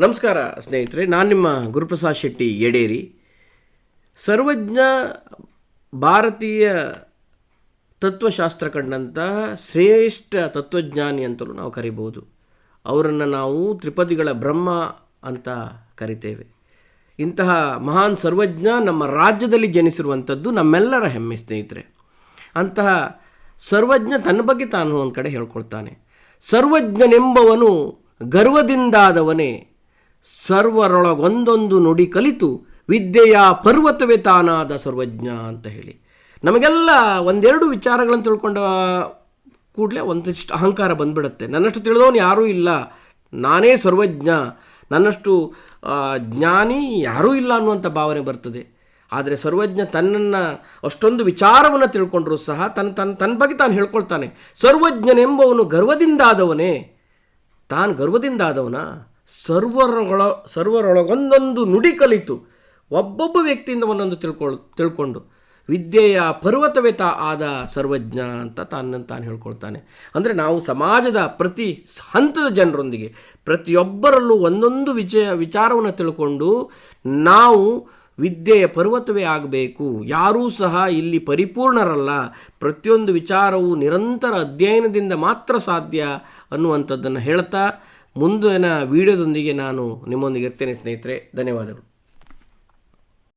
ನಮಸ್ಕಾರ ಸ್ನೇಹಿತರೆ, ನಾನು ನಿಮ್ಮ ಗುರುಪ್ರಸಾದ್ ಶೆಟ್ಟಿ ಯಡೇರಿ. ಸರ್ವಜ್ಞ ಭಾರತೀಯ ತತ್ವಶಾಸ್ತ್ರ ಕಂಡಂತಹ ಶ್ರೇಷ್ಠ ತತ್ವಜ್ಞಾನಿ ಅಂತಲೂ ನಾವು ಕರಿಬೋದು ಅವರನ್ನು ನಾವು ತ್ರಿಪದಿಗಳ ಬ್ರಹ್ಮ ಅಂತ ಕರಿತೇವೆ. ಇಂತಹ ಮಹಾನ್ ಸರ್ವಜ್ಞ ನಮ್ಮ ರಾಜ್ಯದಲ್ಲಿ ಜನಿಸಿರುವಂಥದ್ದು ನಮ್ಮೆಲ್ಲರ ಹೆಮ್ಮೆ ಸ್ನೇಹಿತರೆ. ಅಂತಹ ಸರ್ವಜ್ಞ ತನ್ನ ಬಗ್ಗೆ ತಾನು ಒಂದು ಕಡೆ ಹೇಳ್ಕೊಳ್ತಾನೆ. ಸರ್ವಜ್ಞನೆಂಬವನು ಗರ್ವದಿಂದಾದವನೇ ಸರ್ವರೊಳಗೊಂದೊಂದು ನುಡಿ ಕಲಿತು ವಿದ್ಯೆಯ ಪರ್ವತವೇ ತಾನಾದ ಸರ್ವಜ್ಞ ಅಂತ ಹೇಳಿ. ನಮಗೆಲ್ಲ ಒಂದೆರಡು ವಿಚಾರಗಳನ್ನು ತಿಳ್ಕೊಂಡ ಕೂಡಲೇ ಒಂದಿಷ್ಟು ಅಹಂಕಾರ ಬಂದ್ಬಿಡುತ್ತೆ. ನನ್ನಷ್ಟು ತಿಳಿದವನು ಯಾರೂ ಇಲ್ಲ. ನಾನೇ ಸರ್ವಜ್ಞ. ನನ್ನಷ್ಟು ಜ್ಞಾನಿ ಯಾರೂ ಇಲ್ಲ ಅನ್ನುವಂಥ ಭಾವನೆ ಬರ್ತದೆ. ಆದರೆ ಸರ್ವಜ್ಞ ತನ್ನನ್ನು ಅಷ್ಟೊಂದು ವಿಚಾರವನ್ನು ತಿಳ್ಕೊಂಡ್ರೂ ಸಹ ತನ್ನ ತನ್ನ ತನ್ನ ಬಗ್ಗೆ ತಾನು ಹೇಳ್ಕೊಳ್ತಾನೆ. ಸರ್ವಜ್ಞನೆಂಬವನು ಗರ್ವದಿಂದಾದವನೇ. ತಾನು ಗರ್ವದಿಂದಾದವನ? ಸರ್ವರೊಳ ಸರ್ವರೊಳಗೊಂದೊಂದು ನುಡಿ ಕಲಿತು ಒಬ್ಬೊಬ್ಬ ವ್ಯಕ್ತಿಯಿಂದ ಒಂದೊಂದು ತಿಳ್ಕೊಳ್, ತಿಳ್ಕೊಂಡು ವಿದ್ಯೆಯ ಪರ್ವತವೇ ತಾ ಆದ ಸರ್ವಜ್ಞ ಅಂತ ತನ್ನ ತಾನು ಹೇಳ್ಕೊಳ್ತಾನೆ. ಅಂದರೆ ನಾವು ಸಮಾಜದ ಪ್ರತಿ ಹಂತದ ಜನರೊಂದಿಗೆ ಪ್ರತಿಯೊಬ್ಬರಲ್ಲೂ ಒಂದೊಂದು ವಿಜಯ, ವಿಚಾರವನ್ನು ತಿಳ್ಕೊಂಡು ನಾವು ವಿದ್ಯೆಯ ಪರ್ವತವೇ ಆಗಬೇಕು. ಯಾರೂ ಸಹ ಇಲ್ಲಿ ಪರಿಪೂರ್ಣರಲ್ಲ. ಪ್ರತಿಯೊಂದು ವಿಚಾರವು ನಿರಂತರ ಅಧ್ಯಯನದಿಂದ ಮಾತ್ರ ಸಾಧ್ಯ ಅನ್ನುವಂಥದ್ದನ್ನು ಹೇಳ್ತಾ ಮುಂದಿನ ವಿಡಿಯೋದೊಂದಿಗೆ ನಾನು ನಿಮ್ಮೊಂದಿಗೆ ಇರ್ತೇನೆ ಸ್ನೇಹಿತರೆ ಧನ್ಯವಾದಗಳು.